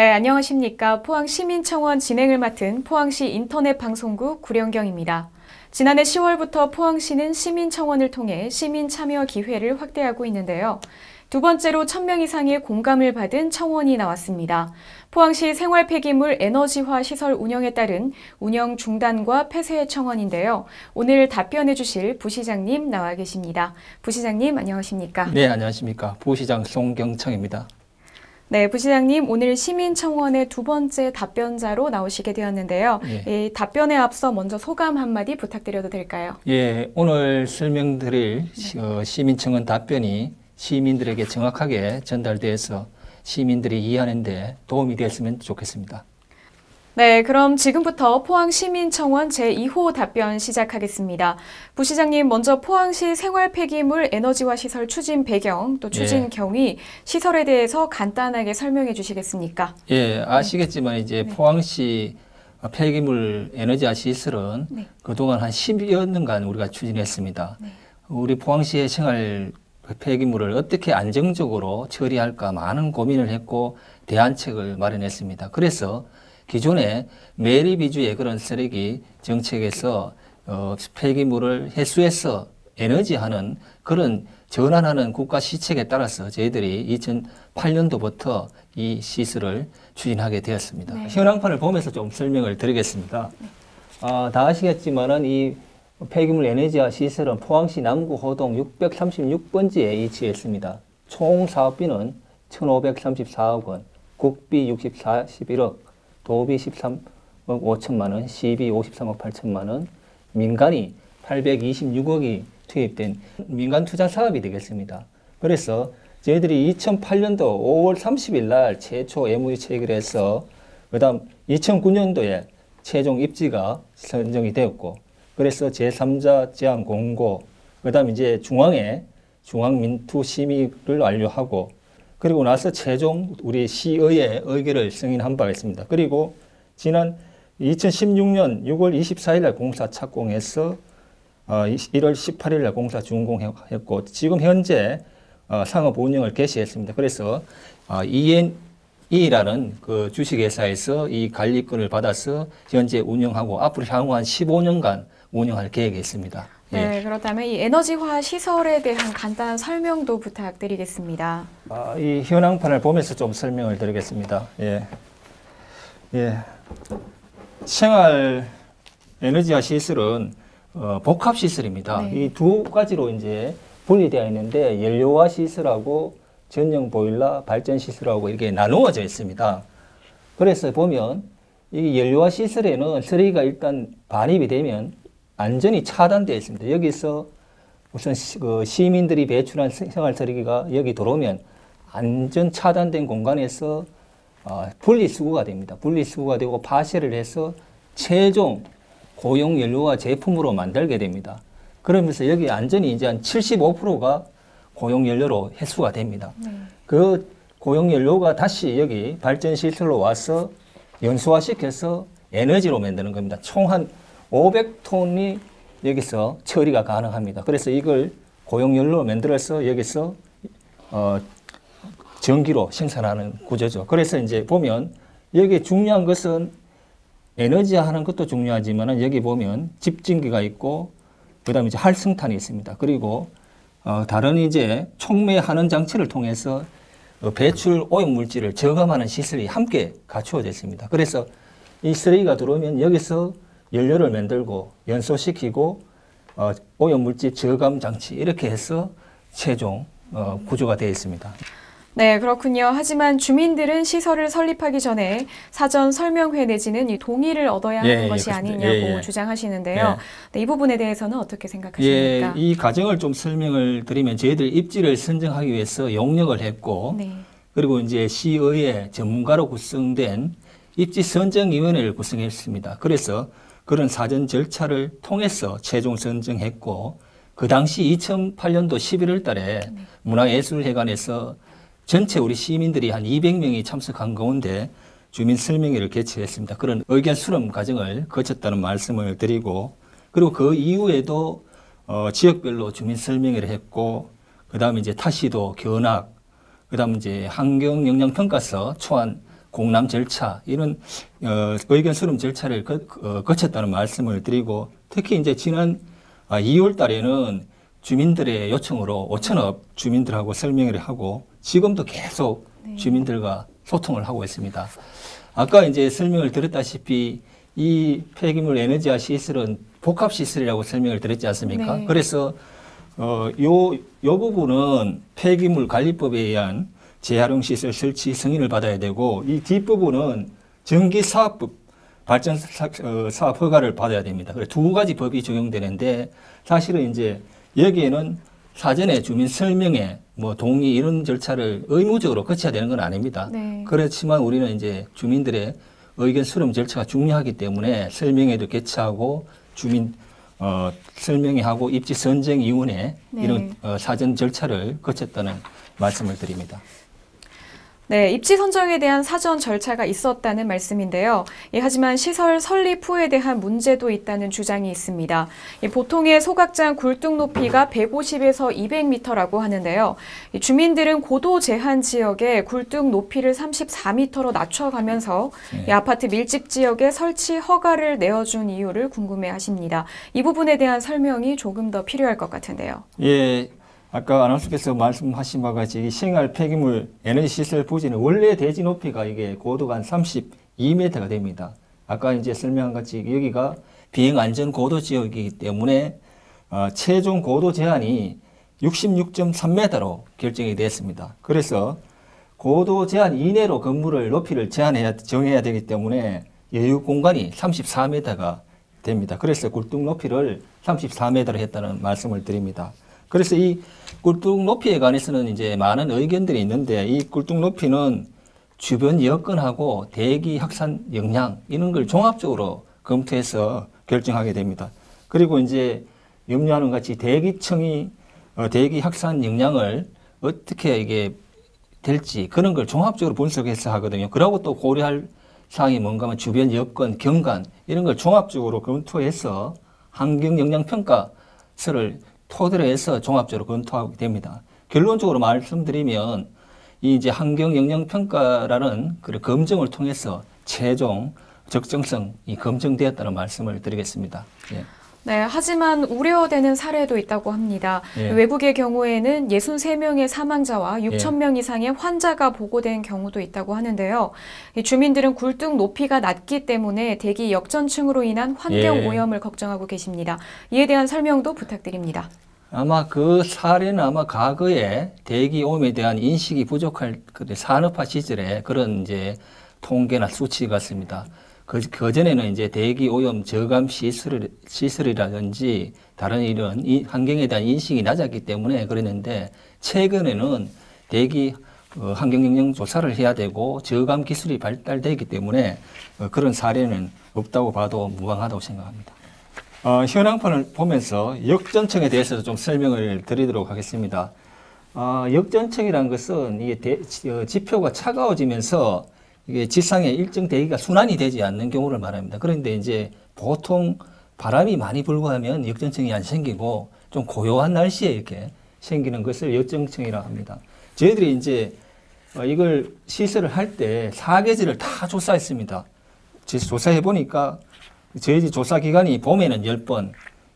네, 안녕하십니까. 포항시민청원 진행을 맡은 포항시 인터넷방송국 구령경입니다. 지난해 10월부터 포항시는 시민청원을 통해 시민 참여 기회를 확대하고 있는데요. 두 번째로 1000명 이상의 공감을 받은 청원이 나왔습니다. 포항시 생활 폐기물 에너지화 시설 운영에 따른 운영 중단과 폐쇄 청원인데요. 오늘 답변해 주실 부시장님 나와 계십니다. 부시장님 안녕하십니까? 네, 안녕하십니까. 부시장 송경창입니다. 네, 부시장님 오늘 시민청원의 두 번째 답변자로 나오시게 되었는데요. 예. 이 답변에 앞서 먼저 소감 한마디 부탁드려도 될까요? 예, 오늘 설명드릴 시- 어, 시민청원 답변이 시민들에게 정확하게 전달돼서 시민들이 이해하는 데 도움이 됐으면 좋겠습니다. 네, 그럼 지금부터 포항시민청원 제2호 답변 시작하겠습니다. 부시장님 먼저 포항시 생활 폐기물 에너지화 시설 추진 배경 또 추진 예. 경위 시설에 대해서 간단하게 설명해 주시겠습니까? 예, 아시겠지만 이제 네. 포항시 폐기물 에너지화 시설은 네. 그동안 한 10여 년간 우리가 추진했습니다. 네. 우리 포항시의 생활 폐기물을 어떻게 안정적으로 처리할까 많은 고민을 했고 대안책을 마련했습니다. 그래서 기존에 매립 위주의 그런 쓰레기 정책에서 어, 폐기물을 해수해서 에너지하는 그런 전환하는 국가 시책에 따라서 저희들이 2008년도부터 이 시설을 추진하게 되었습니다. 네. 현황판을 보면서 좀 설명을 드리겠습니다. 아, 다 아시겠지만은 이 폐기물 에너지화 시설은 포항시 남구 호동 636번지에 위치했습니다. 총 사업비는 1,534억 원, 국비 64, 11억, 도비 13억 5천만 원, 시비 53억 8천만 원, 민간이 826억이 투입된 민간 투자 사업이 되겠습니다. 그래서 저희들이 2008년도 5월 30일 날 최초 MOU 체결해서 그다음 2009년도에 최종 입지가 선정이 되었고 그래서 제3자 제한 공고 그다음 이제 중앙에 중앙 민투 심의를 완료하고 그리고 나서 최종 우리 시의회 의결을 승인한 바가 있습니다. 그리고 지난 2016년 6월 24일 날 공사 착공해서 어, 1월 18일 날 공사 준공했고 지금 현재 어, 상업 운영을 개시했습니다. 그래서 어, ENE라는 그 주식회사에서 이 관리권을 받아서 현재 운영하고 앞으로 향후 한 15년간 운영할 계획이 있습니다. 예. 네, 그렇다면 이 에너지화 시설에 대한 간단한 설명도 부탁드리겠습니다. 아, 이 현황판을 보면서 좀 설명을 드리겠습니다. 예. 예. 생활 에너지화 시설은 어, 복합 시설입니다. 네. 이두 가지로 이제 분리되어 있는데 연료화 시설하고 전용 보일러 발전 시설하고 이렇게 나누어져 있습니다. 그래서 보면 이 연료화 시설에는 쓰레기가 일단 반입이 되면 안전이 차단되어 있습니다. 여기서 우선 시, 그 시민들이 배출한 세- 생활 쓰레기가 여기 들어오면 안전 차단된 공간에서 어, 분리수거가 됩니다. 분리수거가 되고 파쇄를 해서 최종 고용 연료화 제품으로 만들게 됩니다. 그러면서 여기 안전이 이제 한 75%가 고용 연료로 해수가 됩니다. 네. 그 고용 연료가 다시 여기 발전 시설로 와서 연소화시켜서 에너지로 만드는 겁니다. 총 한 500톤이 여기서 처리가 가능합니다. 그래서 이걸 고용 연료로 만들어서 여기서 어, 전기로 생산하는 구조죠. 그래서 이제 보면 여기 중요한 것은 에너지 하는 것도 중요하지만 여기 보면 집진기가 있고 그다음에 이제 활성탄이 있습니다. 그리고 어, 다른 이제 촉매하는 장치를 통해서 어, 배출 오염 물질을 저감하는 시설이 함께 갖추어져 있습니다. 그래서 이 쓰레기가 들어오면 여기서 연료를 만들고 연소시키고 어, 오염 물질 저감 장치 이렇게 해서 최종 어, 구조가 되어 있습니다. 네, 그렇군요. 하지만 주민들은 시설을 설립하기 전에 사전 설명회 내지는 이 동의를 얻어야 예, 하는 예, 것이 그렇습니다. 아니냐고 예, 예. 주장하시는데요. 예. 네, 이 부분에 대해서는 어떻게 예, 생각하십니까? 이 과정을 좀 설명을 드리면 저희들 입지를 선정하기 위해서 용역을 했고 네. 그리고 이제 시의회 전문가로 구성된 입지 선정위원회를 구성했습니다. 그래서 그런 사전 절차를 통해서 최종 선정했고 그 당시 2008년도 11월 달에 문화예술회관에서 전체 우리 시민들이 한 200명이 참석한 가운데 주민 설명회를 개최했습니다. 그런 의견 수렴 과정을 거쳤다는 말씀을 드리고 그리고 그 이후에도 어, 지역별로 주민 설명회를 했고 그다음에 이제 타시도 견학 그다음 이제 환경 영향 평가서 초안 공람 절차 이런 어, 의견 수렴 절차를 거, 어, 거쳤다는 말씀을 드리고 특히 이제 지난 아, 2월 달에는 주민들의 요청으로 5천억 주민들하고 설명을 하고 지금도 계속 네. 주민들과 소통을 하고 있습니다. 아까 이제 설명을 드렸다시피 이 폐기물 에너지화 시설은 복합 시설이라고 설명을 드렸지 않습니까? 네. 그래서 어, 요, 요 부분은 폐기물 관리법에 의한 재활용 시설 설치 승인을 받아야 되고 이 뒷부분은 전기 사업법 발전 사, 어, 사업 허가를 받아야 됩니다. 그래서 두 가지 법이 적용되는데 사실은 이제 여기에는 사전에 주민 설명회 뭐 동의 이런 절차를 의무적으로 거쳐야 되는 건 아닙니다. 네. 그렇지만 우리는 이제 주민들의 의견 수렴 절차가 중요하기 때문에 설명회도 개최하고 주민 어, 설명회하고 입지 선정 위원회 네. 이런 어, 사전 절차를 거쳤다는 말씀을 드립니다. 네, 입지 선정에 대한 사전 절차가 있었다는 말씀인데요. 예, 하지만 시설 설립 후에 대한 문제도 있다는 주장이 있습니다. 예, 보통의 소각장 굴뚝 높이가 150에서 200m라고 하는데요. 이 주민들은 고도 제한 지역에 굴뚝 높이를 34m로 낮춰가면서 네. 이 아파트 밀집 지역에 설치 허가를 내어준 이유를 궁금해하십니다. 이 부분에 대한 설명이 조금 더 필요할 것 같은데요. 예, 아까 아나운서께서 말씀하신 바와 같이 이 생활 폐기물 에너지 시설 부지는 원래 대지 높이가 이게 고도가 한 32m가 됩니다. 아까 이제 설명한 같이 여기가 비행 안전 고도 지역이기 때문에 어, 최종 고도 제한이 66.3m로 결정이 됐습니다. 그래서 고도 제한 이내로 건물을 높이를 제한해야 정해야 되기 때문에 여유 공간이 34m가 됩니다. 그래서 굴뚝 높이를 34m로 했다는 말씀을 드립니다. 그래서 이 굴뚝 높이에 관해서는 이제 많은 의견들이 있는데 이 굴뚝 높이는 주변 여건하고 대기 확산 역량 이런 걸 종합적으로 검토해서 결정하게 됩니다. 그리고 이제 염려하는 같이 대기청이 어, 대기 확산 역량을 어떻게 이게 될지 그런 걸 종합적으로 분석해서 하거든요. 그러고 또 고려할 사항이 뭔가 하면 주변 여건, 경관 이런 걸 종합적으로 검토해서 환경 영향 평가서를 토대로 해서 종합적으로 검토하게 됩니다. 결론적으로 말씀드리면 이 이제 환경 영향 평가라는 그 검증을 통해서 최종 적정성이 검증되었다는 말씀을 드리겠습니다. 예. 네, 하지만 우려되는 사례도 있다고 합니다. 예. 외국의 경우에는 63명의 사망자와 예. 6천 명 이상의 환자가 보고된 경우도 있다고 하는데요. 이 주민들은 굴뚝 높이가 낮기 때문에 대기 역전층으로 인한 환경 예. 오염을 걱정하고 계십니다. 이에 대한 설명도 부탁드립니다. 아마 그 사례는 아마 과거에 대기 오염에 대한 인식이 부족할 그 산업화 시절에 그런 이제 통계나 수치 같습니다. 그, 그 전에는 이제 대기 오염 저감 시설, 시설이라든지 다른 이런 이 환경에 대한 인식이 낮았기 때문에 그랬는데 최근에는 대기 어, 환경 영향 조사를 해야 되고 저감 기술이 발달되기 때문에 어, 그런 사례는 없다고 봐도 무방하다고 생각합니다. 어, 현황판을 보면서 역전층에 대해서도 좀 설명을 드리도록 하겠습니다. 어, 역전층이라는 것은 이게 대- 지- 어, 지표가 차가워지면서 이게 지상에 일정 대기가 순환이 되지 않는 경우를 말합니다. 그런데 이제 보통 바람이 많이 불고 하면 역전층이 안 생기고 좀 고요한 날씨에 이렇게 생기는 것을 역전층이라고 합니다. 저희들이 이제 어, 이걸 시설을 할 때 사계절을 다 조사했습니다. 지- 조사해 보니까 저희 집 조사 기간이 봄에는 10번,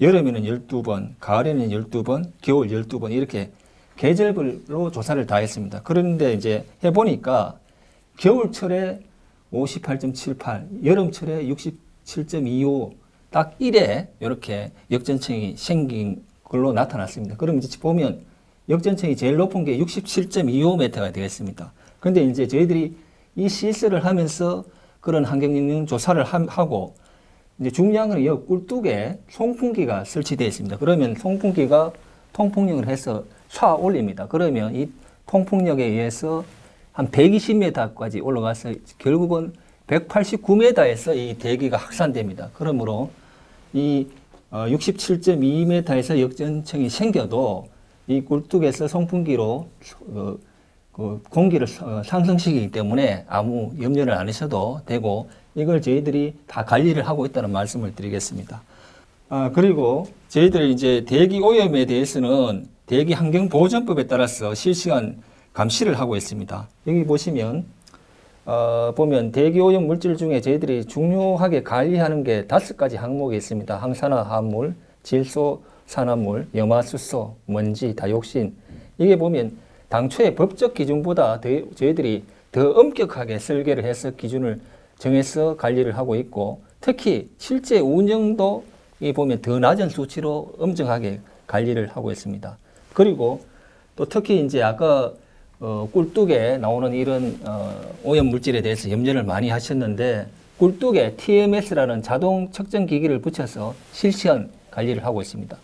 여름에는 12번, 가을에는 12번, 겨울 12번 이렇게 계절별로 조사를 다 했습니다. 그런데 이제 해보니까 겨울철에 58.78, 여름철에 67.25, 딱 1에 이렇게 역전층이 생긴 걸로 나타났습니다. 그럼 이제 보면 역전층이 제일 높은 게 67.25m가 되겠습니다. 그런데 이제 저희들이 이 시설을 하면서 그런 환경영향 조사를 함- 하고 이제 중요한 건 이 꿀뚝에 송풍기가 설치되어 있습니다. 그러면 송풍기가 통풍력을 해서 쏴 올립니다. 그러면 이 통풍력에 의해서 한 120m까지 올라가서 결국은 189m에서 이 대기가 확산됩니다. 그러므로 이 67.2m에서 역전층이 생겨도 이 꿀뚝에서 송풍기로 어, 그 공기를 어, 상승시키기 때문에 아무 염려를 안 하셔도 되고 이걸 저희들이 다 관리를 하고 있다는 말씀을 드리겠습니다. 아, 그리고 저희들이 이제 대기 오염에 대해서는 대기 환경 보전법에 따라서 실시간 감시를 하고 있습니다. 여기 보시면 어, 보면 대기오염 물질 중에 저희들이 중요하게 관리하는 게 다섯 가지 항목이 있습니다. 항산화 합물, 질소 산화물, 염화수소, 먼지, 다육신. 이게 보면 당초에 법적 기준보다 더, 저희들이 더 엄격하게 설계를 해서 기준을 정해서 관리를 하고 있고 특히 실제 운영도 이 보면 더 낮은 수치로 엄정하게 관리를 하고 있습니다. 그리고 또 특히 이제 아까 어, 꿀뚝에 나오는 이런 어, 오염 물질에 대해서 염려를 많이 하셨는데 꿀뚝에 TMS라는 자동 측정 기기를 붙여서 실시간 관리를 하고 있습니다.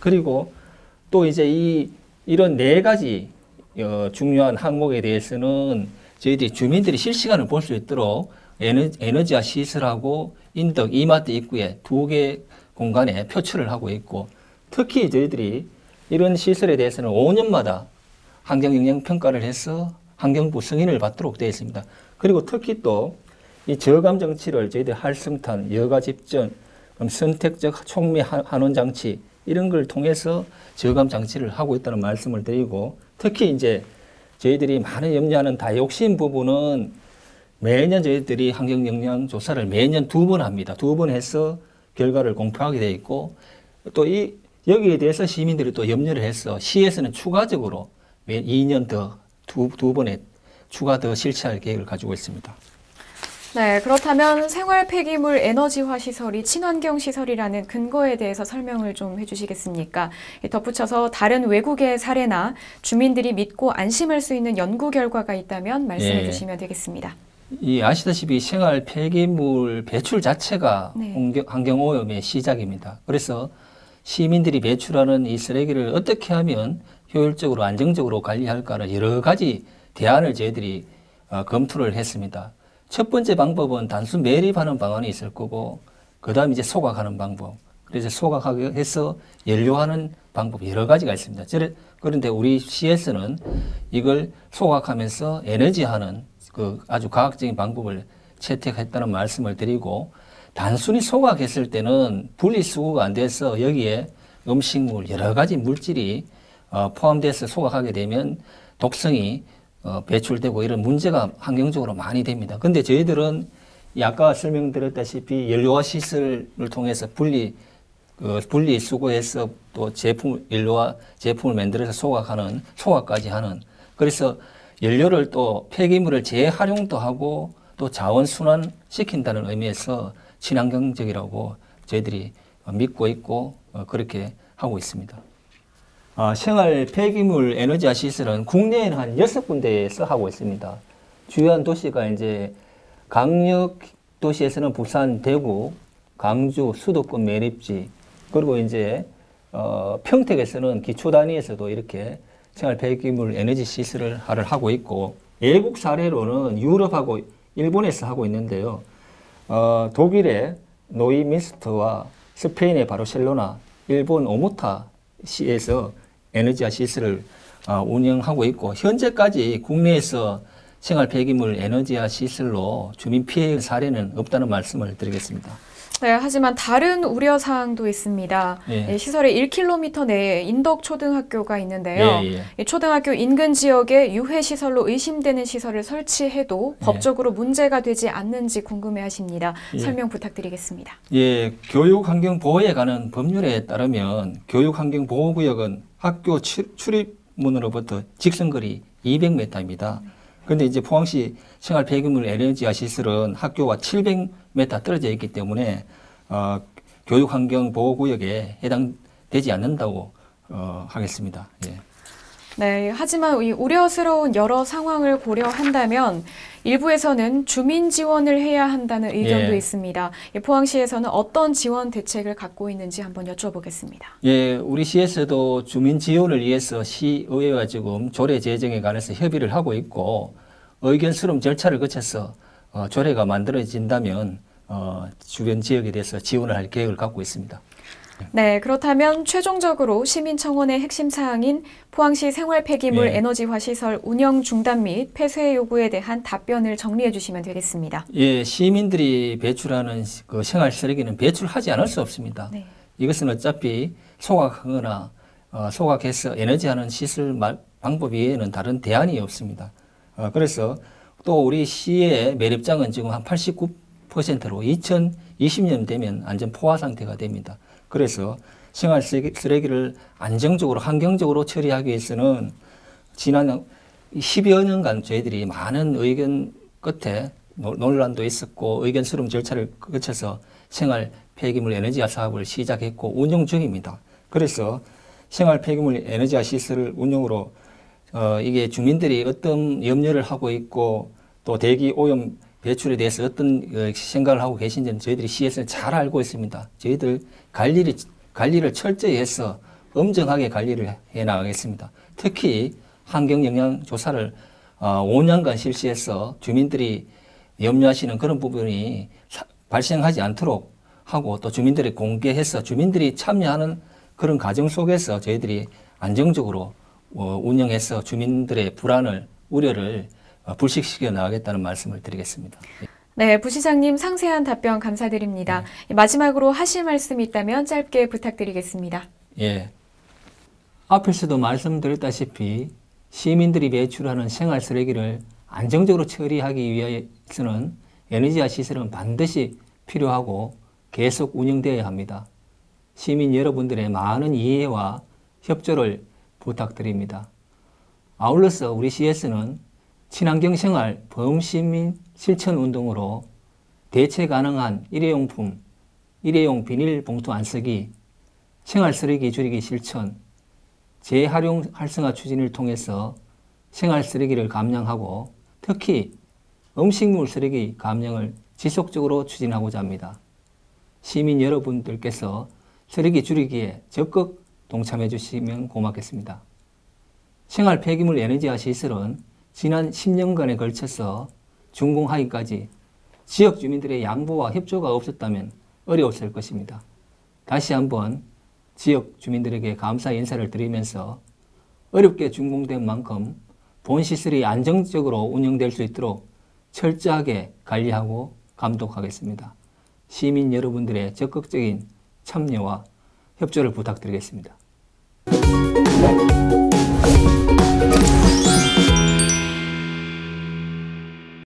그리고 또 이제 이 이런 네 가지 어, 중요한 항목에 대해서는 저희들이 주민들이 실시간을 볼 수 있도록 에너, 에너지와 시설하고 인덕 이마트 입구에 두 개 공간에 표출을 하고 있고 특히 저희들이 이런 시설에 대해서는 5년마다 환경 영향 평가를 해서 환경부 승인을 받도록 되어 있습니다. 그리고 특히 또 이 저감 정치를 저희들 활성탄, 여가 집전, 선택적 한- 환원 장치 이런 걸 통해서 저감 장치를 하고 있다는 말씀을 드리고 특히 이제 저희들이 많이 염려하는 다육신 부분은 매년 저희들이 환경 영향 조사를 매년 두 번 합니다. 두 번 해서 결과를 공표하게 돼 있고 또 이 여기에 대해서 시민들이 또 염려를 해서 시에서는 추가적으로 매 2년 더 두 두 번에 추가 더 실시할 계획을 가지고 있습니다. 네, 그렇다면 생활 폐기물 에너지화 시설이 친환경 시설이라는 근거에 대해서 설명을 좀 해주시겠습니까? 예, 덧붙여서 다른 외국의 사례나 주민들이 믿고 안심할 수 있는 연구 결과가 있다면 말씀해 예. 주시면 되겠습니다. 이 아시다시피 생활 폐기물 배출 자체가 네. 환경 오염의 시작입니다. 그래서 시민들이 배출하는 이 쓰레기를 어떻게 하면 효율적으로 안정적으로 관리할까를 여러 가지 대안을 저희들이 어, 검토를 했습니다. 첫 번째 방법은 단순 매립하는 방안이 있을 거고 그 다음 이제 소각하는 방법. 그래서 소각하게 해서 연료하는 방법 여러 가지가 있습니다. 그런데 우리 시에서는 이걸 소각하면서 에너지하는 그 아주 과학적인 방법을 채택했다는 말씀을 드리고 단순히 소각했을 때는 분리수거가 안 돼서 여기에 음식물 여러 가지 물질이 어, 포함돼서 소각하게 되면 독성이 어, 배출되고 이런 문제가 환경적으로 많이 됩니다. 근데 저희들은 이 아까 설명드렸다시피 연료화 시설을 통해서 분리 그 분리 수거해서 또 제품 연료와 제품을 만들어서 소각하는 소각까지 하는 그래서 연료를 또 폐기물을 재활용도 하고 또 자원 순환 시킨다는 의미에서 친환경적이라고 저희들이 믿고 있고 어, 그렇게 하고 있습니다. 아, 생활 폐기물 에너지화 시설은 국내에는 한 여섯 군데에서 하고 있습니다. 주요한 도시가 이제 강력 도시에서는 부산, 대구, 강주, 수도권 매립지, 그리고 이제 어, 평택에서는 기초 단위에서도 이렇게 생활 폐기물 에너지 하를 하고 있고 외국 사례로는 유럽하고 일본에서 하고 있는데요. 어, 독일의 노이민스터와 스페인의 바르셀로나, 일본 오모타 시에서 에너지화 시설을 어, 운영하고 있고 현재까지 국내에서 생활 폐기물 에너지화 시설로 주민 피해 사례는 없다는 말씀을 드리겠습니다. 네, 하지만 다른 우려 사항도 있습니다. 예. 예, 시설의 1km 내에 인덕 초등학교가 있는데요. 예, 예. 이 초등학교 인근 지역에 유해 시설로 의심되는 시설을 설치해도 예. 법적으로 문제가 되지 않는지 궁금해하십니다. 예. 설명 부탁드리겠습니다. 예, 교육환경보호에 관한 법률에 따르면 교육환경보호구역은 학교 추- 출입문으로부터 직선거리 200m입니다. 그런데 이제 포항시 생활 폐기물 에너지화 시설은 학교와 700m 떨어져 있기 때문에 어, 교육환경보호구역에 해당되지 않는다고 어, 하겠습니다. 예. 네, 하지만 이 우려스러운 여러 상황을 고려한다면 일부에서는 주민 지원을 해야 한다는 의견도 예. 있습니다. 이 포항시에서는 어떤 지원 대책을 갖고 있는지 한번 여쭤보겠습니다. 예, 우리 시에서도 주민 지원을 위해서 시의회와 지금 조례 제정에 관해서 협의를 하고 있고 의견 수렴 절차를 거쳐서 어, 조례가 만들어진다면 어, 주변 지역에 대해서 지원을 할 계획을 갖고 있습니다. 네, 그렇다면 최종적으로 시민청원의 핵심 사항인 포항시 생활 폐기물 예. 에너지화 시설 운영 중단 및 폐쇄 요구에 대한 답변을 정리해 주시면 되겠습니다. 예, 시민들이 배출하는 그 생활 쓰레기는 배출하지 않을 수 없습니다. 네. 이것은 어차피 소각하거나 어, 소각해서 에너지하는 시설 말- 방법 외에는 다른 대안이 없습니다. 어, 그래서 또 우리 시의 매립장은 지금 한 89%로 2020년 되면 완전 포화 상태가 됩니다. 그래서 생활 쓰레기- 쓰레기를 안정적으로 환경적으로 처리하기 위해서는 지난 10여 년간 저희들이 많은 의견 끝에 노- 논란도 있었고 의견 수렴 절차를 거쳐서 생활 폐기물 에너지화 사업을 시작했고 운영 중입니다. 그래서 생활 폐기물 에너지화 시설을 운영으로 어, 이게 주민들이 어떤 염려를 하고 있고 또 대기 오염 배출에 대해서 어떤 어, 생각을 하고 계신지는 저희들이 시에서 잘 알고 있습니다. 저희들 관리를, 관리를 철저히 해서 엄정하게 관리를 해 나가겠습니다. 특히 환경 영향 조사를 어, 5년간 실시해서 주민들이 염려하시는 그런 부분이 사- 발생하지 않도록 하고 또 주민들이 공개해서 주민들이 참여하는 그런 과정 속에서 저희들이 안정적으로 어, 운영해서 주민들의 불안을 우려를 어, 불식시켜 나가겠다는 말씀을 드리겠습니다. 네, 부시장님 상세한 답변 감사드립니다. 마지막으로 하실 말씀이 있다면 짧게 부탁드리겠습니다. 예. 앞에서도 말씀드렸다시피 시민들이 배출하는 생활 쓰레기를 안정적으로 처리하기 위해서는 에너지화 시설은 반드시 필요하고 계속 운영되어야 합니다. 시민 여러분들의 많은 이해와 협조를 부탁드립니다. 아울러서 우리 시에서는 친환경 생활 범시민 실천 운동으로 대체 가능한 일회용품, 일회용 비닐봉투 안 쓰기, 생활 쓰레기 줄이기 실천, 재활용 활성화 추진을 통해서 생활 쓰레기를 감량하고 특히 음식물 쓰레기 감량을 지속적으로 추진하고자 합니다. 시민 여러분들께서 쓰레기 줄이기에 적극 동참해 주시면 고맙겠습니다. 생활 폐기물 에너지화 시설은 지난 10년간에 걸쳐서 준공하기까지 지역 주민들의 양보와 협조가 없었다면 어려웠을 것입니다. 다시 한번 지역 주민들에게 감사 인사를 드리면서 어렵게 준공된 만큼 본 시설이 안정적으로 운영될 수 있도록 철저하게 관리하고 감독하겠습니다. 시민 여러분들의 적극적인 참여와 협조를 부탁드리겠습니다.